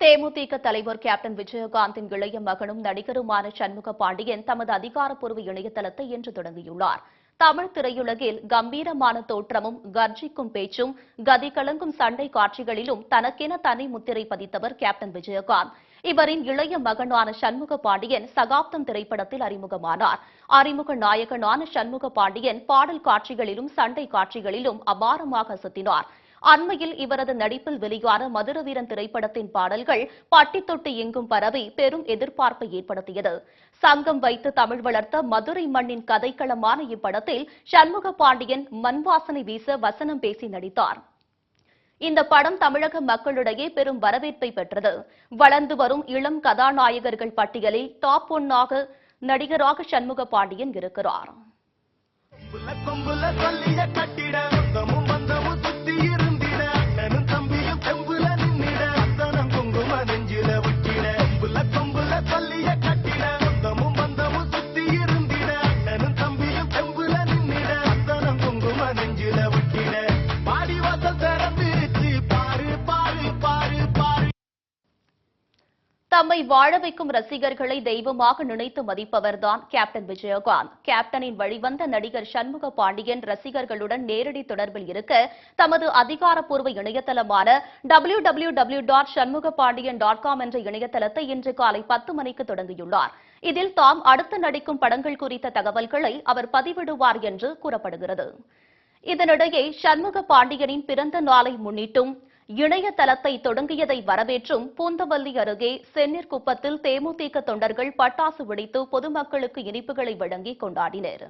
தேமுதிக தலைவர் கேப்டன் விஜயகாந்தின் இளைய மகனும் நடிகருமான சண்முக பாண்டியன் தமது அதிகாரப்பூர்வ இணையதளத்தை இன்று தொடங்கியுள்ளார். தமிழ் திரையுலகில் கம்பீரமான தோற்றமும் கர்ஜிக்கும் பேச்சும் கதி கலங்கும் சண்டை காட்சிகளிலும் தனக்கென தனி முத்திரை பதித்தவர் கேப்டன் விஜயகாந்த். இவரின் இளைய மகனான சண்முக பாண்டியன் சகாப்தம் திரைப்படத்தில் அறிமுகமானார். அறிமுக நாயகனான சண்முக பாண்டியன் பாடல் காட்சிகளிலும் சண்டை காட்சிகளிலும் அபாரமாக சுத்தினார். அண்மையில் இவரது நடிப்பில் வெளியான மதுரவீரன் திரைப்படத்தின் பாடல்கள் பட்டி தொட்டி எங்கும் பரவி பெரும் எதிர்பார்ப்பை ஏற்படுத்தியது. சங்கம் வைத்து தமிழ் வளர்த்த மதுரை மண்ணின் கதைக்களமான இப்படத்தில் சண்முக பாண்டியன் மண் வாசனை வீச வசனம் பேசி நடித்தார். இந்த படம் தமிழக மக்களிடையே பெரும் வரவேற்பை பெற்றது. வளர்ந்து வரும் இளம் கதாநாயகர்கள் பட்டியலில் டாப் ஒன்னாக நடிகராக சண்முக பாண்டியன் இருக்கிறார். தம்மை வாழ வைக்கும் ரசிகர்களை தெய்வமாக நினைத்து மதிப்பவர்தான் கேப்டன் விஜயகாந்த். கேப்டனின் வழிவந்த நடிகர் சண்முக பாண்டியன் ரசிகர்களுடன் நேரடி தொடர்பில் இருக்க தமது அதிகாரப்பூர்வ இணையதளமான W W W dot Shanmuga Pandian dot com என்ற இணையதளத்தை இன்று காலை பத்து மணிக்கு தொடங்கியுள்ளார். இதில் தாம் அடுத்து நடிக்கும் படங்கள் குறித்த தகவல்களை அவர் பதிவிடுவார் என்று கூறப்படுகிறது. இதனிடையே சண்முக பாண்டியனின் பிறந்த நாளை முன்னிட்டும் இணையதளத்தை தொடங்கியதை வரவேற்றும் பூந்தவல்லி அருகே சென்னிற்குப்பத்தில் தேமுதிக தொண்டர்கள் பட்டாசு வெடித்து பொதுமக்களுக்கு இனிப்புகளை வழங்கி கொண்டாடினர்.